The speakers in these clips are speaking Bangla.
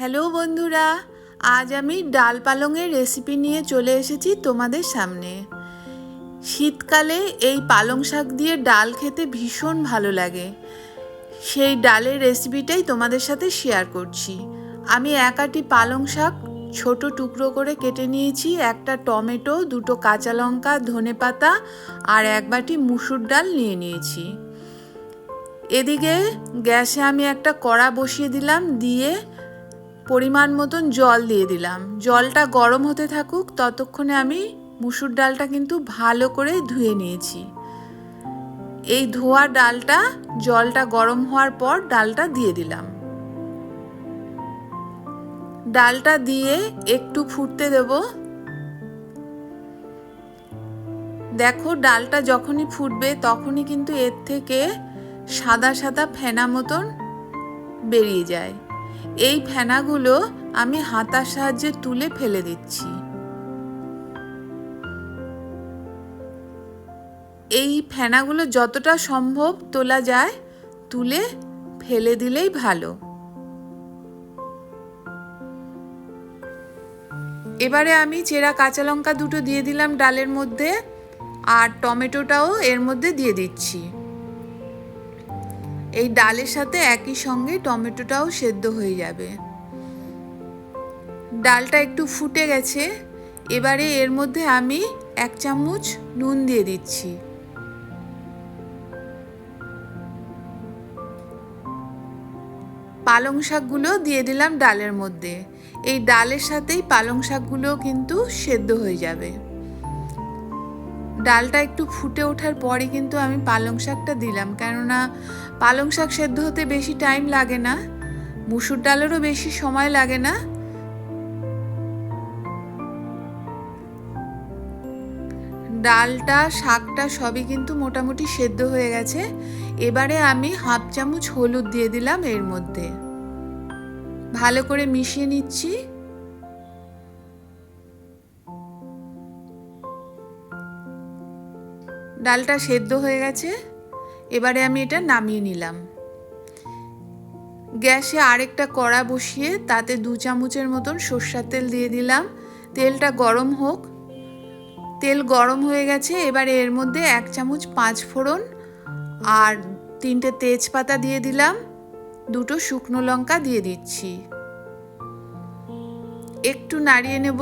হ্যালো বন্ধুরা, আজ আমি ডাল পালংয়ের রেসিপি নিয়ে চলে এসেছি তোমাদের সামনে। শীতকালে এই পালং শাক দিয়ে ডাল খেতে ভীষণ ভালো লাগে। সেই ডালের রেসিপিটাই তোমাদের সাথে শেয়ার করছি। আমি এক আটি পালং শাক ছোট টুকরো করে কেটে নিয়েছি, একটা টমেটো, দুটো কাঁচা লঙ্কা, ধনে পাতা আর এক বাটি মুসুর ডাল নিয়ে নিয়েছি। এদিকে গ্যাসে আমি একটা কড়া বসিয়ে দিলাম, দিয়ে পরিমাণ মতন জল দিয়ে দিলাম। জলটা গরম হতে থাকুক, ততক্ষণে আমি মুসুর ডালটা কিন্তু ভালো করে ধুয়ে নিয়েছি। এই ধোয়া ডালটা, জলটা গরম হওয়ার পর ডালটা দিয়ে দিলাম। ডালটা দিয়ে একটু ফুটতে দেব। দেখো, ডালটা যখনই ফুটবে তখনই কিন্তু এর থেকে সাদা সাদা ফেনা মতন বেরিয়ে যায়। এই ফেনাগুলো আমি হাতার সাহায্যে তুলে ফেলে দিচ্ছি। এই ফেনাগুলো যতটা সম্ভব তোলা যায়, তুলে ফেলে দিলেই ভালো। এবারে আমি চেরা কাঁচা লঙ্কা দুটো দিয়ে দিলাম ডালের মধ্যে, আর টমেটোটাও এর মধ্যে দিয়ে দিচ্ছি। এই ডালের সাথে একই সঙ্গে টমেটোটাও সেদ্ধ হয়ে যাবে। ডালটা একটু ফুটে গেছে, এবারে এর মধ্যে আমি এক চামচ নুন দিয়ে দিচ্ছি। পালং শাকগুলো দিয়ে দিলাম ডালের মধ্যে। এই ডালের সাথেই পালং শাকগুলো কিন্তু সেদ্ধ হয়ে যাবে। ডালটা একটু ফুটে ওঠার পরে কিন্তু আমি পালং শাকটা দিলাম। কেননা পালং শাক সেদ্ধ হতে বেশি টাইম লাগে না, মুসুর ডালেরও বেশি সময় লাগে না। ডালটা, শাকটা সবই কিন্তু মোটামুটি সেদ্ধ হয়ে গেছে। এবারে আমি হাফ চামচ হলুদ দিয়ে দিলাম এর মধ্যে। ভালো করে মিশিয়ে নিচ্ছি। ডালটা সেদ্ধ হয়ে গেছে, এবারে আমি এটা নামিয়ে নিলাম। গ্যাসে আরেকটা কড়া বসিয়ে তাতে দু চামচের মতন সর্ষার তেল দিয়ে দিলাম। তেলটা গরম হোক। তেল গরম হয়ে গেছে, এবারে এর মধ্যে এক চামচ পাঁচ ফোড়ন আর তিনটে তেজপাতা দিয়ে দিলাম। দুটো শুকনো লঙ্কা দিয়ে দিচ্ছি। একটু নাড়িয়ে নেব।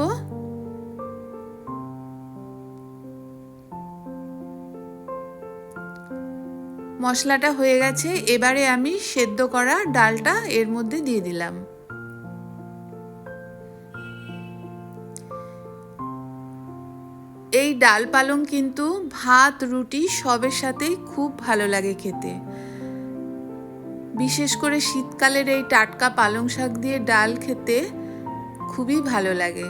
মশলাটা হয়ে গেছে, এবারে আমি সেদ্ধ করা ডালটা এর মধ্যে দিয়ে দিলাম। এই ডাল পালং কিন্তু ভাত, রুটি সবের সাথেই খুব ভালো লাগে খেতে। বিশেষ করে শীতকালের এই টাটকা পালং শাক দিয়ে ডাল খেতে খুবই ভালো লাগে।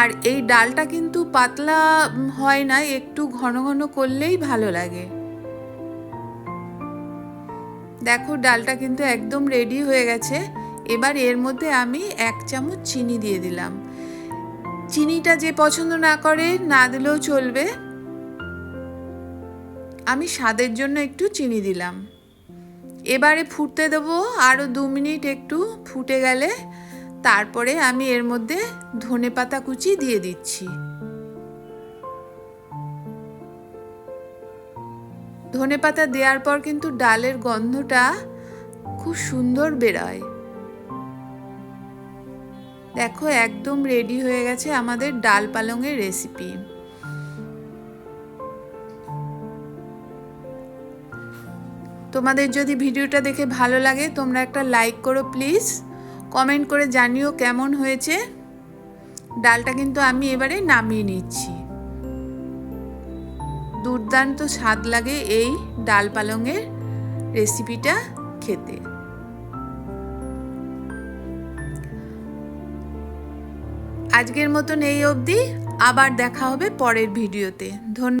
আর এই ডালটা কিন্তু পাতলা হয় না, একটু ঘন ঘন করলেই ভালো লাগে। দেখো, ডালটা কিন্তু একদম রেডি হয়ে গেছে। এবার এর মধ্যে আমি এক চামচ চিনি দিয়ে দিলাম। চিনিটা যে পছন্দ না করে, না দিলেও চলবে। আমি স্বাদের জন্য একটু চিনি দিলাম। এবারে ফুটতে দেবো আরও দু মিনিট একটু ফুটে গেলে। তারপরে আমি এর মধ্যে ধনে পাতা কুচি দিয়ে দিচ্ছি। ধনে পাতা দেওয়ার পর কিন্তু ডালের গন্ধটা খুব সুন্দর বেরোয়। দেখো, একদম রেডি হয়ে গেছে আমাদের ডাল পালংয়ের রেসিপি তোমাদের যদি ভিডিওটা দেখে ভালো লাগে, তোমরা একটা লাইক করো প্লিজ কমেন্ট করে জানিও কেমন হয়েছে। ডালটা কিন্তু আমি এবারে নামিয়ে নিচ্ছি। দুর্দান্ত স্বাদ লাগে এই ডাল পালংয়ের রেসিপিটা খেতে। আজকের মতন এই অবধি, আবার দেখা হবে পরের ভিডিওতে। ধন্যবাদ।